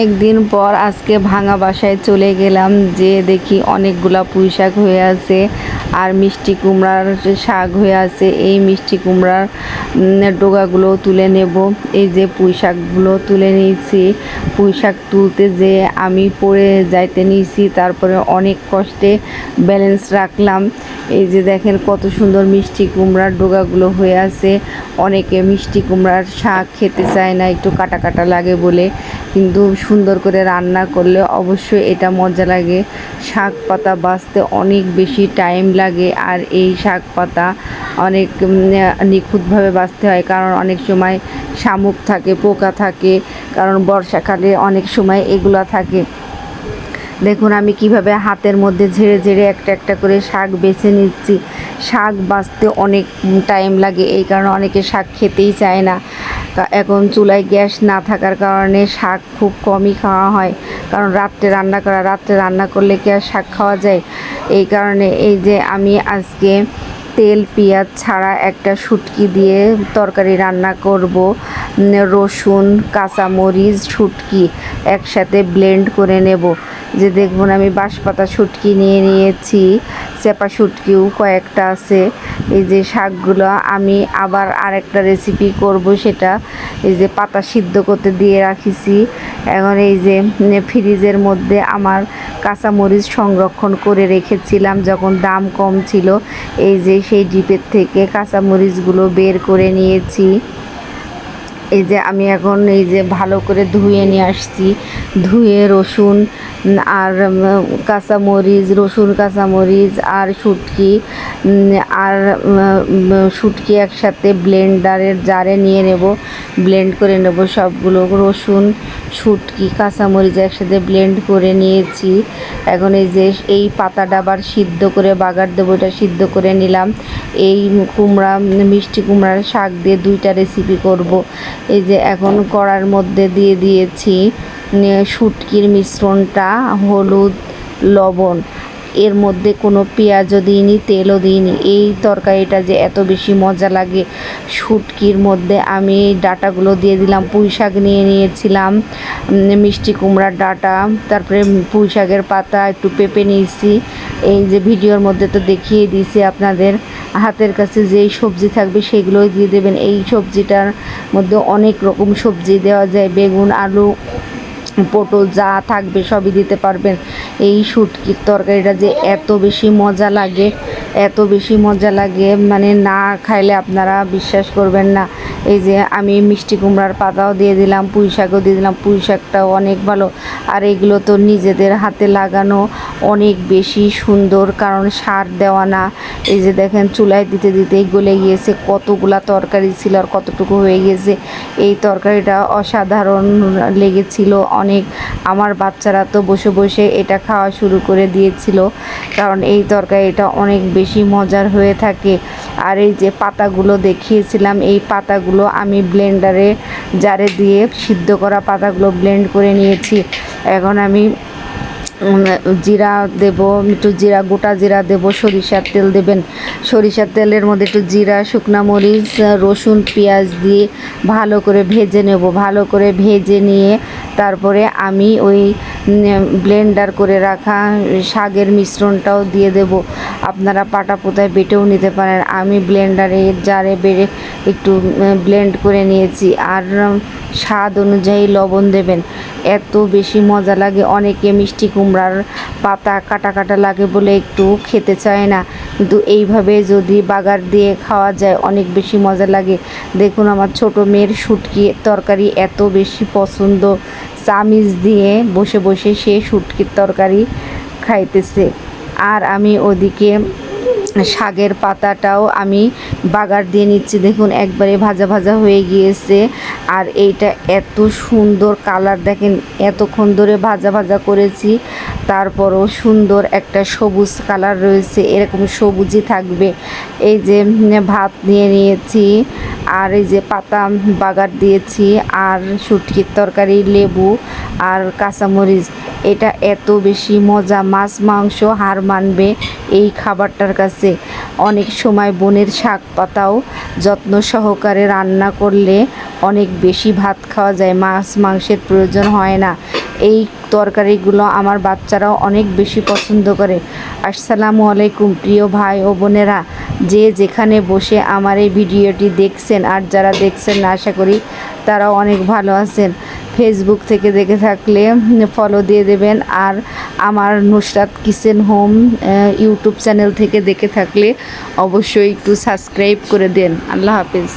অনেকদিন পর আজকে ভাঙা বাসায় চলে গেলাম, যে দেখি অনেকগুলা পুঁই শাক হয়ে আছে আর মিষ্টি কুমড়ার শাক হয়ে আছে। এই মিষ্টি কুমড়ার ডোগাগুলো তুলে নেব। এই যে পুঁই শাকগুলো তুলে নিয়েছি। পুঁই শাক তুলতে যে আমি পড়ে যাইতে নিয়েছি তারপরে অনেক কষ্টে ব্যালেন্স রাখলাম। এই যে দেখেন কত সুন্দর মিষ্টি কুমড়ার ডোগাগুলো হয়ে আছে। অনেকে মিষ্টি কুমড়ার শাক খেতে চায় না, একটু কাটা কাটা লাগে বলে। কিন্তু সুন্দর করে রান্না করলে অবশ্যই এটা মজা লাগে। শাক পাতা বাছতে অনেক বেশি টাইম লাগে আর এই শাক পাতা অনেক নিখুঁতভাবে বাছতে হয়। কারণ অনেক সময় শামুক থাকে, পোকা থাকে। কারণ বর্ষাকালে অনেক সময় এগুলা থাকে। দেখুন, আমি কীভাবে হাতের মধ্যে ঝেড়ে ঝেড়ে একটা একটা করে শাক বেছে নিচ্ছি। শাক বাঁচতে অনেক টাইম লাগে, এই কারণে অনেকে শাক খেতেই চায় না। এখন চুলায় গ্যাস না থাকার কারণে শাক খুব কমই খাওয়া হয়। কারণ রাত্রে রান্না করা, রাত্রে রান্না করলে কি আর শাক খাওয়া যায়? এই কারণে এই যে আমি আজকে তেল, পেঁয়াজ ছাড়া একটা শুটকি দিয়ে তরকারি রান্না করব। রসুন, কাঁচামরিচ, শুটকি একসাথে ব্লেন্ড করে নেব। যে দেখুন, আমি বাঁশপাতা শুটকি নিয়ে নিয়েছি, চেপা শুটকিও কয়েকটা আছে। এই যে শাকগুলো আমি আবার আরেকটা রেসিপি করব সেটা, এই যে পাতা সিদ্ধ করতে দিয়ে রাখিছি। এখন এই যে ফ্রিজের মধ্যে আমার কাঁচামরিচ সংরক্ষণ করে রেখেছিলাম, যখন দাম কম ছিল। এই যে সেই ডিপের থেকে কাঁচামরিচগুলো বের করে নিয়েছি। এই যে আমি এখন এই যে ভালো করে ধুয়ে নিয়ে আসছি। ধুয়ে রসুন আর কাঁচামরিচ, রসুন, কাঁচামরিচ আর শুটকি আর শুটকি একসাথে ব্লেন্ডারের জারে নিয়ে নেব। ব্লেন্ড করে নেব সবগুলো। রসুন, শুটকি, কাঁচামরিচ একসাথে ব্লেন্ড করে নিয়েছি। এখন এই যে এই পাতাটা আবার সিদ্ধ করে বাগার দেবো, এটা সিদ্ধ করে নিলাম। এই কুমড়া, মিষ্টি কুমড়ার শাক দিয়ে দুইটা রেসিপি করব। এই যে এখন কড়ার মধ্যে দিয়ে দিয়েছি শুটকির মিশ্রণটা, হলুদ, লবণ। এর মধ্যে কোনো পেঁয়াজও দিইনি, তেলও দিইনি। এই তরকারিটা যে এত বেশি মজা লাগে, শুটকির মধ্যে আমি ডাটাগুলো দিয়ে দিলাম পুঁই শাক নিয়ে নিয়েছিলাম মিষ্টি কুমড়ার ডাটা, তারপরে পুঁই শাকের পাতা একটু পেঁপে নিয়েছি। এই যে ভিডিওর মধ্যে তো দেখিয়ে দিয়েছি আপনাদের। হাতের কাছে যেই সবজি থাকবে সেগুলোই দিয়ে দেবেন। এই সবজিটার মধ্যে অনেক রকম সবজি দেওয়া যায়, বেগুন, আলু, পটল যা থাকবে সবই দিতে পারবেন। এই শুটকির তরকারিটা যে এত বেশি মজা লাগে, এত বেশি মজা লাগে মানে না খাইলে আপনারা বিশ্বাস করবেন না। এই যে আমি মিষ্টি কুমড়ার পাতাও দিয়ে দিলাম, পুঁই শাকও দিয়ে দিলাম, পুঁই শাকটাও অনেক ভালো। আর এগুলো তো নিজেদের হাতে লাগানো অনেক বেশি সুন্দর, কারণ সার দেওয়া না। এই যে দেখেন, চুলায় দিতে দিতেই গলে গিয়েছে, কতগুলা তরকারি ছিল আর কতটুকু হয়ে গিয়েছে। এই তরকারিটা অসাধারণ লেগেছিল অনেক। আমার বাচ্চারা তো বসে বসে এটা খাওয়া শুরু করে দিয়েছিল, কারণ এই তরকারিটা অনেক বেশি মজার হয়ে থাকে। আর এই যে পাতাগুলো দেখিয়েছিলাম, এই পাতাগুলো আমি ব্লেন্ডারে জারে দিয়ে সিদ্ধ করা পাতাগুলো ব্লেন্ড করে নিয়েছি। এখন আমি জিরা দেব, একটু জিরা, গোটা জিরা দেব, সরিষার তেল দেবেন। সরিষার তেলের মধ্যে একটু জিরা, শুকনা মরিচ, রসুন, পেঁয়াজ দিয়ে ভালো করে ভেজে নেব। ভালো করে ভেজে নিয়ে তারপরে আমি ওই ব্লেন্ডার করে রাখা শাকের মিশ্রণটাও দিয়ে দেব। আপনারা পাটা পোতায় বেটেও নিতে পারেন। আমি ব্লেন্ডারে জারে বেড়ে একটু ব্লেন্ড করে নিয়েছি। আর স্বাদ অনুযায়ী লবণ দেবেন। এত বেশি মজা লাগে, অনেকে মিষ্টি কুমড়ার পাতা কাটা কাটা লাগে বলে একটু খেতে চায় না। কিন্তু এইভাবে যদি বাগার দিয়ে খাওয়া যায়, অনেক বেশি মজা লাগে। দেখুন আমার ছোট মেয়ের শুটকি তরকারি এত বেশি পছন্দ। চামিচ দিয়ে বসে বসে সে শুটকির তরকারি খাইতেছে। আর আমি ওদিকে শাকের পাতাটাও আমি বাগার দিয়ে নিচ্ছি। দেখুন, একবারে ভাজা ভাজা হয়ে গিয়েছে। আর এইটা এত সুন্দর কালার, দেখেন, এতক্ষণ ধরে ভাজা ভাজা করেছি। তারপরও সুন্দর একটা সবুজ কালার রয়েছে, এরকম সবুজই থাকবে। এই যে ভাত নিয়ে নিয়েছি, আর এই যে পাতা বাগার দিয়েছি, আর শুটকির তরকারি, লেবু, আর কাঁচামরিচ। এটা এত বেশি মজা, মাছ, মাংস, হার মানবে এই খাবারটার কাছে। অনেক সময় বনের শাক পাতাও যত্ন সহকারে রান্না করলে অনেক বেশি ভাত খাওয়া যায়, মাছ, মাংসের প্রয়োজন হয় না। এই তরকারিগুলো আমার বাচ্চারাও অনেক বেশি পছন্দ করে। আসসালামু আলাইকুম প্রিয় ভাই ও বোনেরা। যে যেখানে বসে আমার এই ভিডিওটি দেখছেন আর যারা দেখছেন না, আশা করি তারাও অনেক ভালো আছেন। ফেসবুক থেকে দেখে থাকলে ফলো দিয়ে দেবেন। আর আমার Nusrat kitchen home YouTube channel থেকে দেখে থাকলে অবশ্যই একটু সাবস্ক্রাইব করে দেন। আল্লাহ হাফিজ।